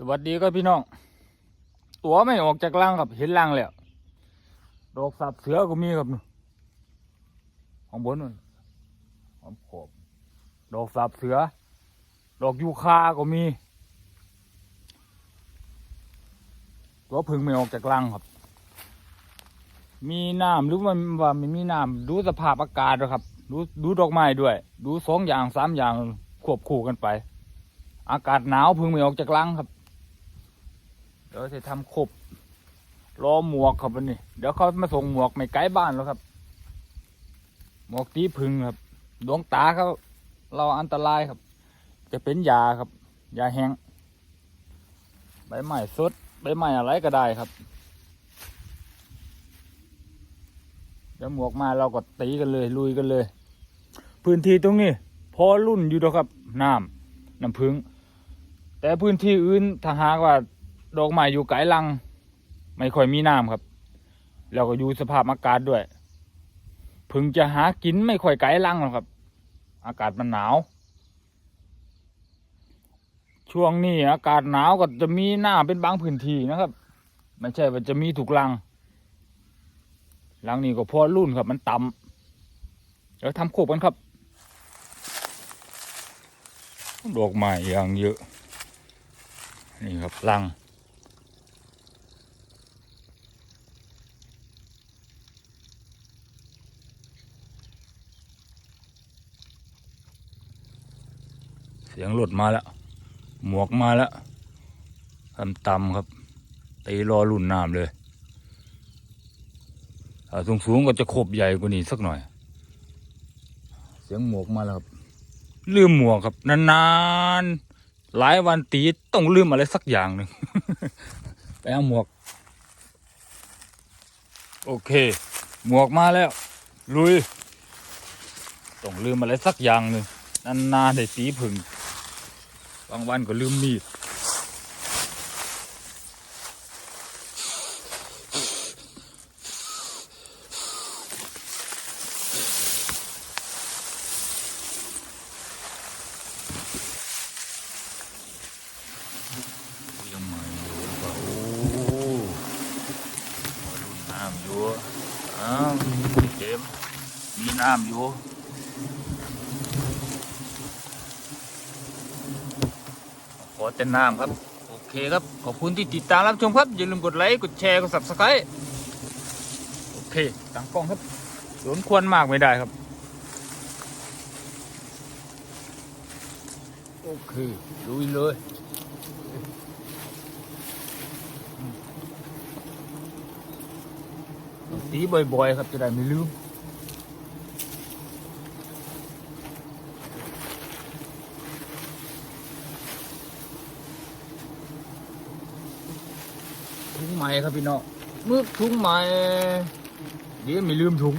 สวัสดีครับพี่น้อง ตัวไม่ออกจากรังครับ เห็นรังแล้ว ดอกสับเสือก็มีครับนู่นของบนนู่นหอมขอบดอกสับเสือ ดอกยูคาก็มี ตัวพึ่งไม่ออกจากรังครับ มีน้ำหรือมันว่าไม่มีน้ำดูสภาพอากาศด้วยครับ ดูดูดอกไม้ด้วย ดูสองอย่างสามอย่างควบคู่กันไป อากาศหนาวพึ่งไม่ออกจากรังครับ ดี๋ยวจะทำขบรอหมวกครับวันนี้เดี๋ยวเขามาส่งหมวกไม่ไกลบ้านแล้วครับ หมวกตีพึ่งครับ ดวงตาเขาเราอันตรายครับ จะเป็นยาครับยาแห้งใบไม้สดใบไม้อะไรก็ได้ครับเดี๋ยวหมวกมาเราก็ตีกันเลย ลุยกันเลย พื้นที่ตรงนี้พอรุ่นอยู่แล้วครับน้ำน้ำพึ่งแต่พื้นที่อื่นถ้าหากว่า ดอกไม้อยู่ไกลลัง ไม่ค่อยมีน้ำครับ แล้วก็อยู่สภาพอากาศด้วย พึงจะหากินไม่ค่อยไกลลังหรอกครับ อากาศมันหนาว ช่วงนี้อากาศหนาวก็จะมีน้ำเป็นบางพื้นที่นะครับ ไม่ใช่ว่าจะมีถูกลังลังนี้ก็พอรุ่นครับ มันต่ำเดี๋ยวทำโคบกันครับดอกไม้อย่างเยอะ นี่ครับลัง สียงรถมาแล้ว หมวกมาแล้วทำตำครับตีรอรุ่นน้ำเลยถ้าสูงสูงๆก็จะขบใหญ่กว่านี้สักหน่อย เสียงหมวกมาแล้วครับ ลืมหมวกครับ นานๆ หลายวันตีต้องลืมอะไรสักอย่างหนึ่งไปเอาหมวก โอเค หมวกมาแล้ว ลุย ต้องลืมอะไรสักอย่างหนึ่งนานๆได้ตีผึ่ง บางวันก็ลืมมีดยังม่อยู่ก็โอ้มาดูน้ำอยู่อ้าวเต็มมีน้ำอยู่ ขอแต่น้ำครับ โอเคครับ ขอบคุณที่ติดตามรับชมครับ อย่าลืมกดไลค์ กดแชร์ กด subscribe โอเคตั้งกล้องครับสวนควรมากไม่ได้ครับ โอเคลุยเลยตีบ่อยๆ ครับจะได้ไม่ลืม ใหม่ครับพี่น้องมือถุงใหม่ เดี๋ยวไม่ลืมถุง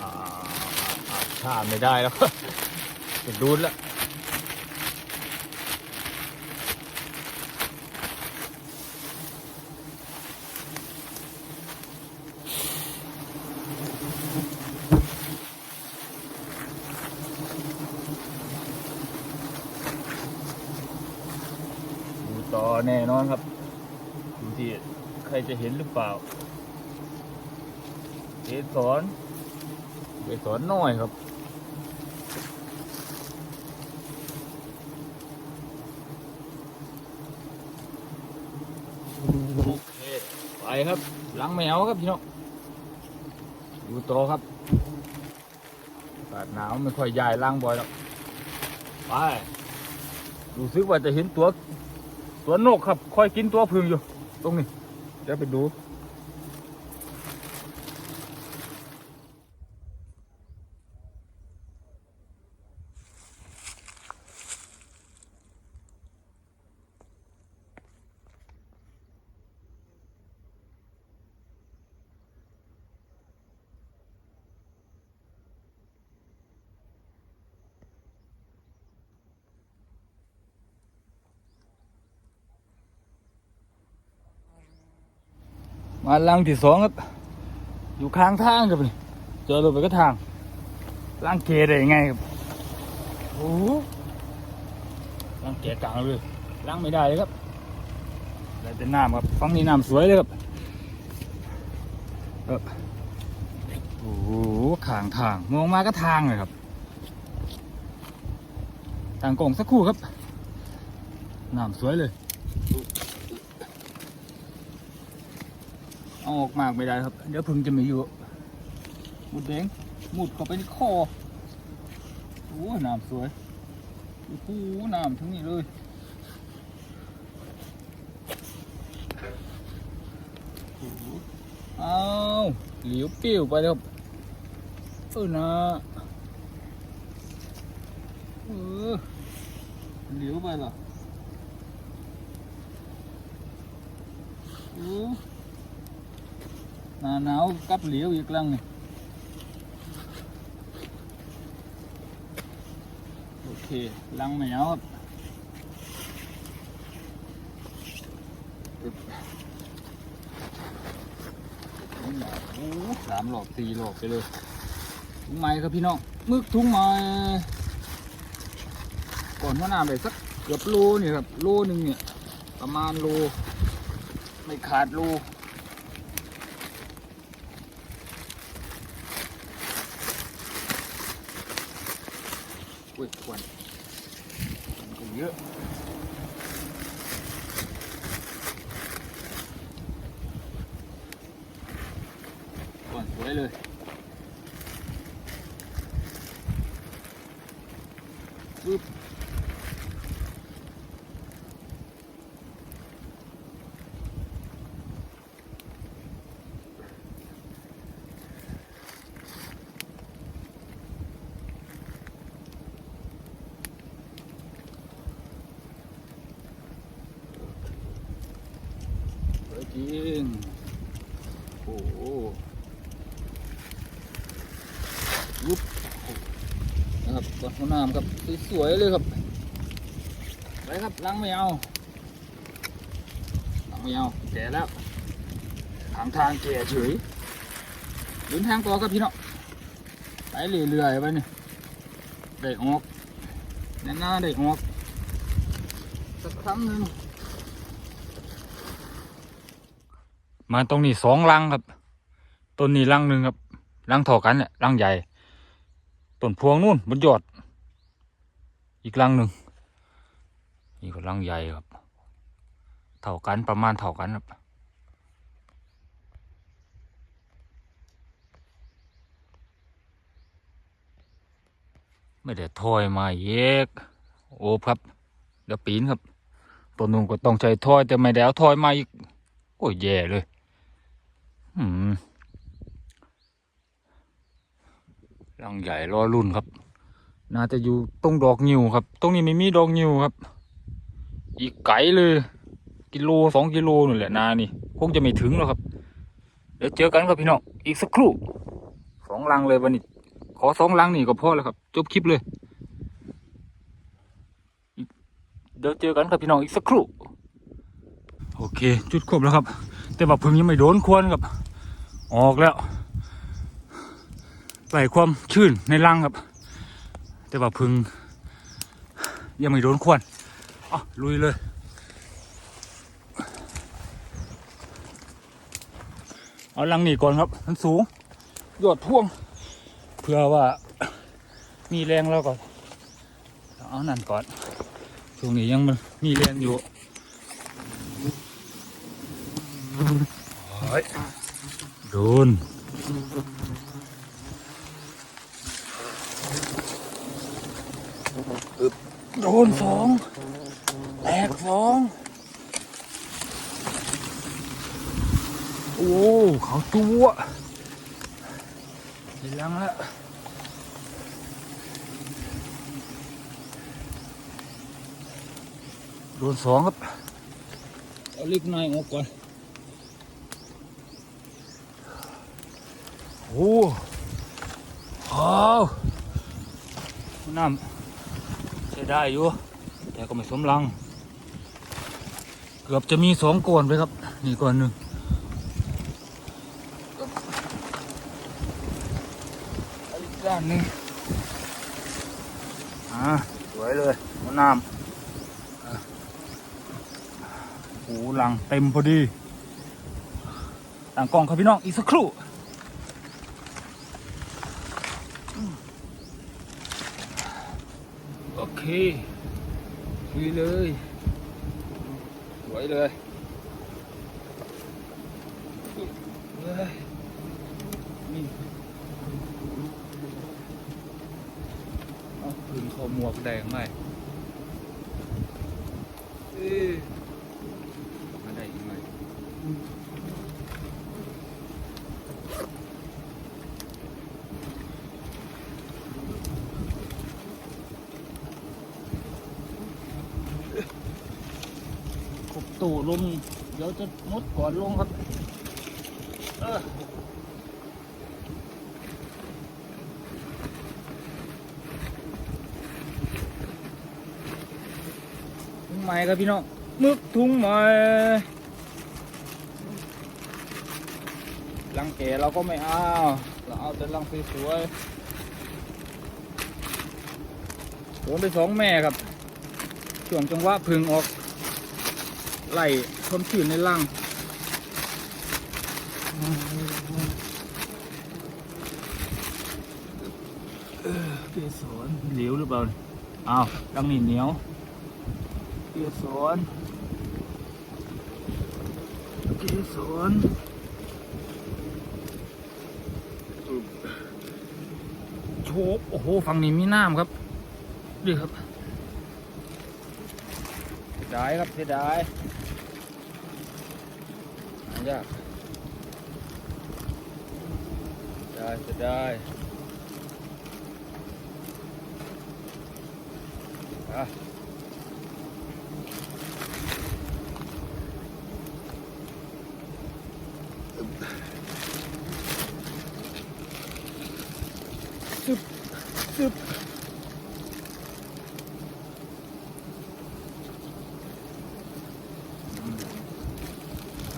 อ่าอ่าชาไม่ได้แล้วจะดูดแล้ว ดูต่ อแน่นอครับดูที่ใครจะเห็นหรือเปล่าเกสรเกสรน้อยครับโอเคไปครับ หลังแมวครับพี่น้องดูต่อครับอากาศหนาวไม่ค่อยย้ายล้างบ่อยหรอกไปรู้สึกว่าจะเห็นตัว ตัวนกครับคอยกินตัวพึ่งอยู่ ตรงนี้เดี๋ยวไปดู มาลังที่สองครับ อยู่ข้างทางครับนี่เจอรถไปก็ทางล่างเกได้ยังไงครับโอ้ล่างเกกลางเลยล่างไม่ได้เลยครับแต่เป็นน้ำครับฟังนี้น้ำสวยเลยครับโอ้โหขางทางมองมาก็ทางเลยครับทางกล่องสักคู่ครับน้ำสวยเลย อออกมากไม่ได้ครับ เดี๋ยวพึ่งจะไม่อยู่มุดแดงมุดเข้าไปในคอโอ้น้ำสวยโอ้โหน้ำทั้งนี้เลยโอ้โหอ้าเหลียวปิ้วไปแล้วครับเออนะเออเหลียวไปเหรอโน้าหนาวกลับเหลียวอีกลังนึงโอเคลังแมวครับอึ๊บโอ้โหสามหลอกสี่หลอกไปเลยถุงไม้ครับพี่น้องมึกถุงไม้ก่อนหัวหน้าไปสักเกือบโลนี่ครับโลหนึ่งเนี่ยประมาณโลไม่ขาดโล วยควันมันก็เยอะก่อนสวยเลยปึ๊บ สวยจริงโอ้โหยุบนะครับก่อนหัวน้ำครับสวยๆเลยครับไปครับล้างไม่เอาล้างไม่เอาแก่แล้วทางทางแก่เฉยเดินทางต่อครับพี่น้องไปเรื่อยๆไปนี่ได้ออกแน่น่าได้ออกสักครั้งหนึ่ง มาตรงนี้สองลังครับ ต้นนี้ลังหนึ่งครับลังเท่ากันเนี่ยลังใหญ่ ต้นพวงนู่นบนยอด อีกลังหนึ่งนี่ก็ลังใหญ่ครับ เท่ากันประมาณเท่ากันครับไม่ได้ถอยมาเยกโอบครับ เดี๋ยวปีนครับต้นนุ่นก็ต้องใช้ถอยแต่ไม่ได้เอาถอยมาอีก โอ้ยแย่เลย รังใหญ่รอรุ่นครับ น่าจะอยู่ตรงดอกงิ้วครับ ตรงนี้ไม่มีดอกงิ้วครับ อีกไกลเลย กิโลสองกิโลนี่แหละนานี่คงจะไม่ถึงหรอกครับ เดี๋ยวเจอกันครับพี่น้อง อีกสักครู่ สองลังเลยวันนี้ ขอสองลังนี่ก็พอแล้วครับ จบคลิปเลย เดี๋ยวเจอกันครับพี่น้องอีกสักครู่ โอเค จุดครบแล้วครับ แต่ว่าพึ่งยังไม่โดนควนครับ ออกแล้วใส่ความชื้นในรังครับ แต่ว่าพึ่งยังไม่โดนควนอะลุยเลยเอารังนี้ก่อนครับ มันสูง ยอดพ่วง เพื่อว่ามีแรงแล้วก็เอานั่นก่อน ช่วงนี้ยังมันมีแรงอยู่เฮ้ย โดนอึ๊บโดนสองแตกสองโอ้เขาตัวเห็นแล้วแล้วโดนสองครับเอาเล็กน้อยออกก่อน โอ้โหน้ำใช้ได้อยู่ แต่ก็ไม่สมรัง เกือบจะมีสองก้อนไปครับ นี่ก้อนหนึ่งอีกด้านนี้อ่าสวยเลยน้ำอะโอ้หหลังเต็มพอดีต่างกล้องครับพี่น้องอีกสักครู่ โอเคคุยเลย สวยเลยเฮ้ยนี่เอาพื้นขอหมวกแดงไหมเอ้ยมาได้อีกไหมขบตู่ ลงเดี๋ยวจะมุดก่อนลงครับ เออถุงไม้ครับพี่น้องมึกถุงไม้ลังแก่เราก็ไม่เอาเราเอาแต่ลังสวยๆโดนไปสองแม่ครับช่วงจังหวะพึ่งออก ไล่ความชื้นในลังเกสรเหลวหรือเปล่าอ้าวลังนี่เหนียวเกสรเกสรโชบโอ้โหฝั่งนี้มีน้ำครับดีครับเสียดายครับเสียดาย หายากเสียดายเสียดายอะ ซึบซึบ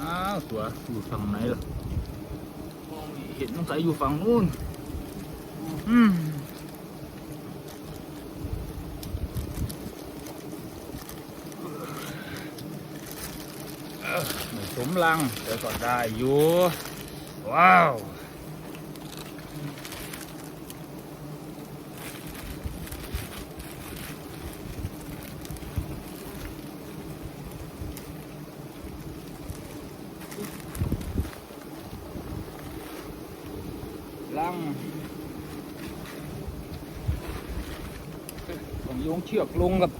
อ้าวตัว อยู่ฝั่งไหนล่ะมองไม่เห็นต้องใส่อยู่ฝั่งนู้นอืมเอ้าไม่สมรังแต่ก็ได้อยู่ ว้าว ลังต้องโยง เชือกลงกับ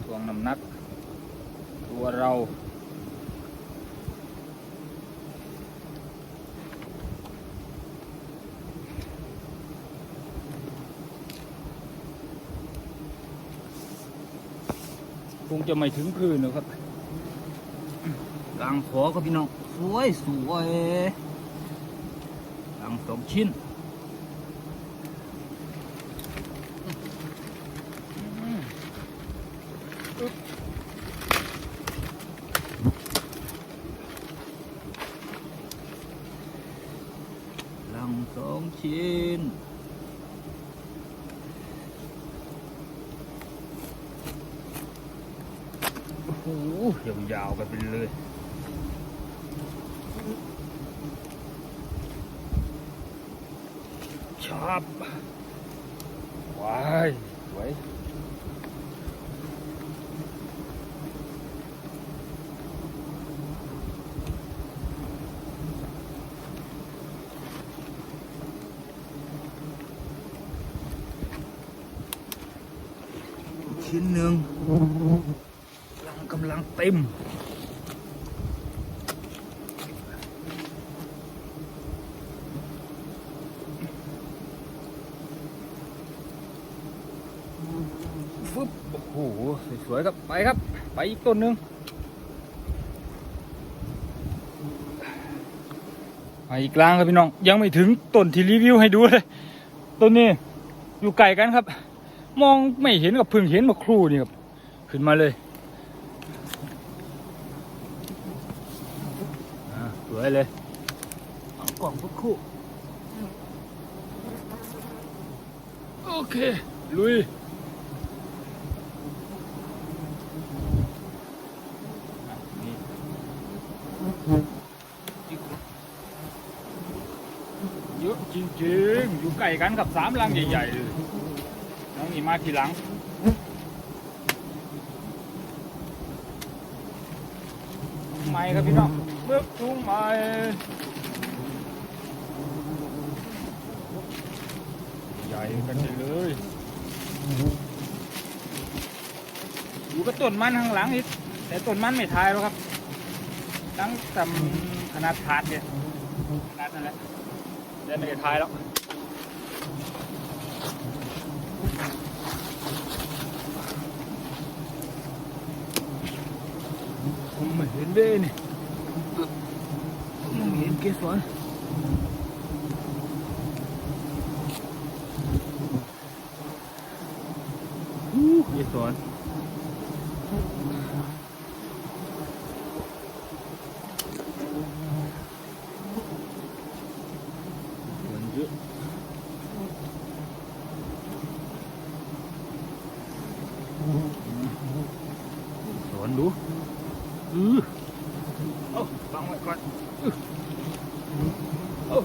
ทวงน้ำหนัก ตัวเราคงจะไม่ถึงพื้นนะครับกลางขอครับพี่น้อง สวยสวยกลางสองชิ้นอึ๊บกลางสองชิ้นโอ้โห ยาวกันไปเลยชอบว้ายสวยชิ้นหนึ่งำลังกำลังเต็ม ฟึบโอ้โห สวยๆครับ ไปครับ ไปอีกต้นหนึ่งไปอีกกลางครับพี่น้อง ยังไม่ถึงต้นที่รีวิวให้ดูเลย ต้นนี้อยู่ไกลกันครับ มองไม่เห็นกับเพิ่งเห็นมาครู่นี่ครับ ขึ้นมาเลย อ่าสวยเลยกล่องสักครู่ โอเค ลุยเยอะจริงๆ อยู่ใกล้กันกับสามลังใหญ่ๆเลยน้องนี่มาทีหลังใหม่ครับพี่น้อง เบิกจุงใหม่ใหญ่กันเลยอยู่กับต้นมันข้างหลังอีกแต่ต้นมันไม่ทายหรอกครับตั้งแต่ขนาดถาดเนี่ยขนาดนั่นแหละเดี๋ยวไม่ได้ทายแล้วผมไม่เห็นเด้นี่ มองเห็นเกสรอู้เกสรสวนเยอะสวนดู อือเอาบังไว้ก่อนอื้อเอา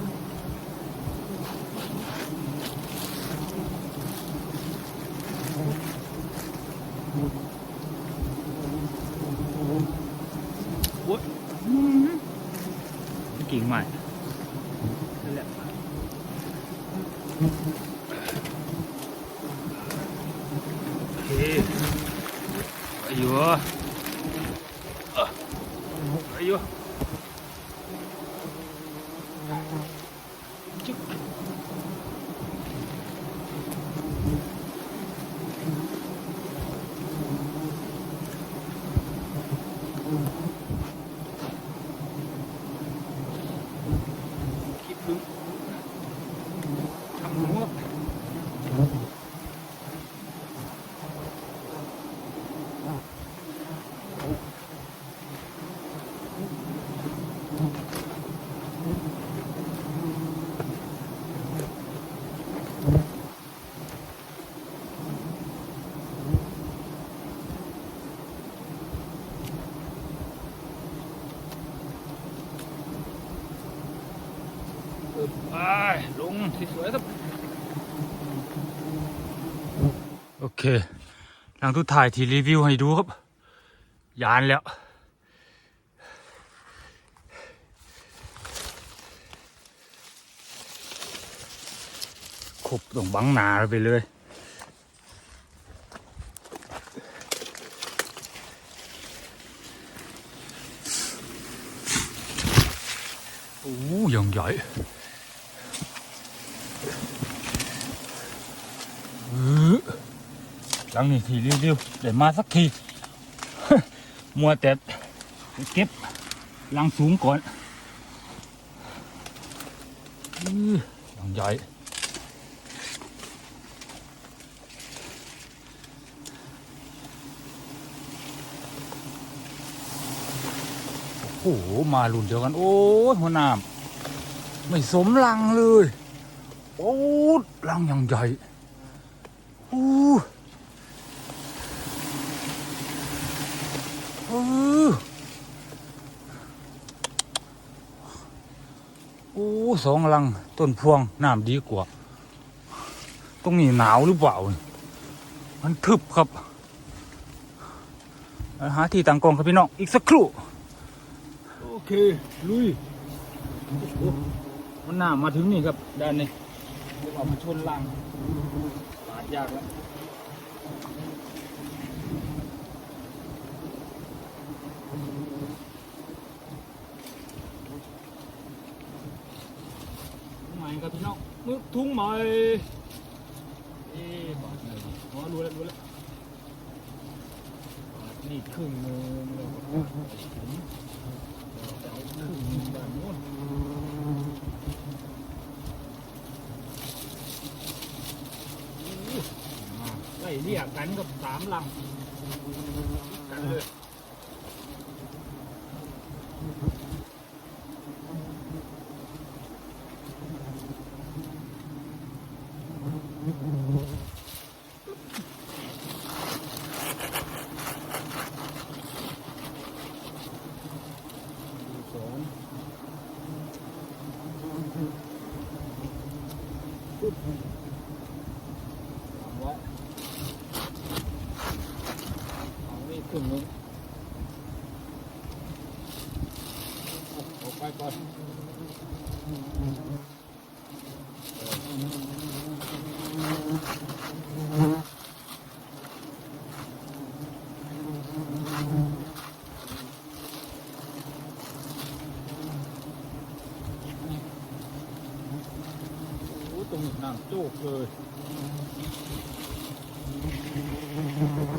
โอ้ยกิ่งใหม่นั่นแหละโอเคอายุ Ayo. Cuk. Keep them. Come on. ไปลงสวยๆครับ โอเคังทุกถ่ายที่รีวิวให้ดูครับ ยานแล้วขบตรงบังหนาไปเลยโอ้ยังใหญ่เออ หลังนี้ทีเร็วๆเดี๋ยวมาสักที มัวแต่เก็บลังสูงก่อนเออยังใหญ่โอ้โหมารุ่นเดียวกัน โอ้หัวหน้ำไม่สมลังเลย โอ้ลังยังใหญ่โอ้เออโอ้ สองลังต้นพวงน้ำดีกว่า ตรงนี้หนาวหรือเปล่า มันทึบครับหาที่ตั้งกองครับพี่น้อง อีกสักครู่ โอเค ลุย มันหน้ามาถึงนี่ครับด้านนี้เดี๋ยวเอามาชนลังปาดยากแล้ว ครับพี่น้องมึกทุ่งใหม่เอ๊ะบาทไหนดีอ๋อรู้แล้วรู้แล้วบาทนี่ครึ่งหนึงแล้วก็บาทถึงจะเอาครึ่งหนึ่งด้านโน้นมาไล่เรียกกันกับสามลำกันเลย วางไว้เอาไว้ครึ่งหนึงเอาออกไปก่อนโอ้ตรงนี้น้ำโจกเลย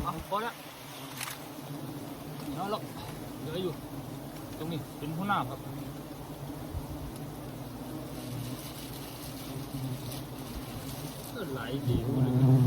เอาพอละเอาละเหลืออยู่ ตรงนี้เป็นหัวหน้าครับไหลดีกว่าเลย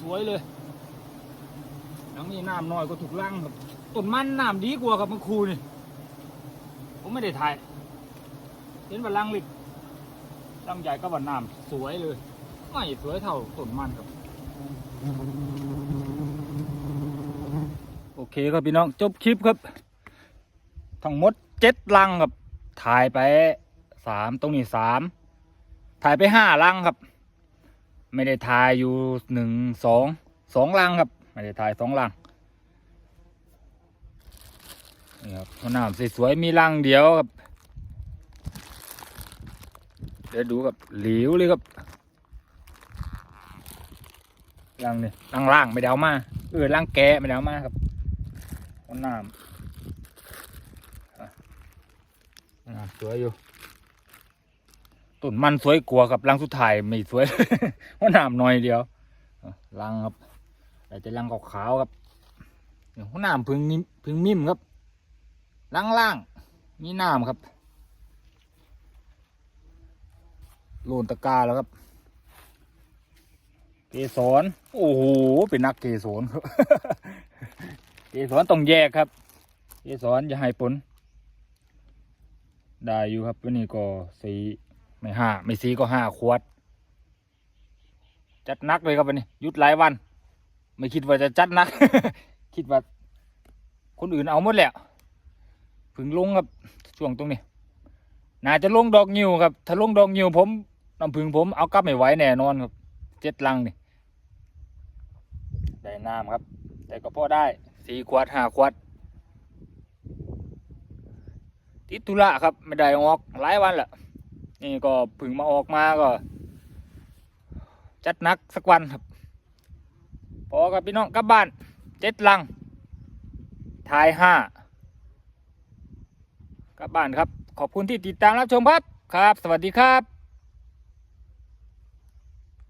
สวยๆเลยหลังนี้น้ำน้อยก็ถูกลังครับต้นมันน้ำดีกว่าครับมื่อครูนี่ผมไม่ได้ถ่าย เห็นว่าลังล็กลังใหญ่ก็ว่าน้ำสวยเลยไม่สวยเท่าต้นมันครับโอเคครับพี่น้องจบคลิปครับ ทั้งหมดเจ็ดลังครับ ถ่ายไปสามตรงนี้สามถ่ายไปห้าลังครับ ไม่ได้ถ่ายอยู่หนึ่งสองสองลังครับ ไม่ได้ถ่ายสองลังนี่ครับหัวหน้ำสวยๆมีลังเดียวครับเดี๋ยวดูครับหลิวเลยครับลังนี่ลังล่างไม่ได้เอามาเออลังแกะไม่ได้เอามาครับน้ำอะหัวหน้ำสวยอยู่ ต้นมันสวยกว่ากับลังสุดท้ายไม่สวยหัวหน้ำหน่อยเดียวอะลังครับแต่จะลังขาวๆครับนี่หัวหน้ำพึ่งนิ่มพึ่งมิ่มครับลังล่างมีน้ำครับโลนตะกร้าแล้วครับ เกสรโอ้โหเป็นนักเกสรครับ เกสรต้องแยกครับ เกสรอย่าให้ปนได้อยู่ครับวันนี้ก็สี ไม่ห้าไม่สีก็ห้าขวด จัดนักเลยครับวันนี้ยุดหลายวัน ไม่คิดว่าจะจัดนัก คิดว่า คนอื่นเอาหมดแล้วพึ่งลงครับช่วงตรงนี้น่าจะลงดอกงิวครับ ถ้าลงดอกงิวผมน้ำพึ่งผมเอากลับไม่ไหวแน่นอนครับเจ็ดลังนี่ได้น้ำครับ แต่ก็พอได้สี่ขวดห้าขวดติดธุระครับ ไม่ได้ออกหลายวันละ นี่ก็ผึ่งมาออกมาก็ จัดนักสักวันครับพอกับพี่น้องกลับบ้านเจ็ดลังทายห้ากลับบ้านครับ ขอบคุณที่ติดตามรับชมครับครับ สวัสดีครับ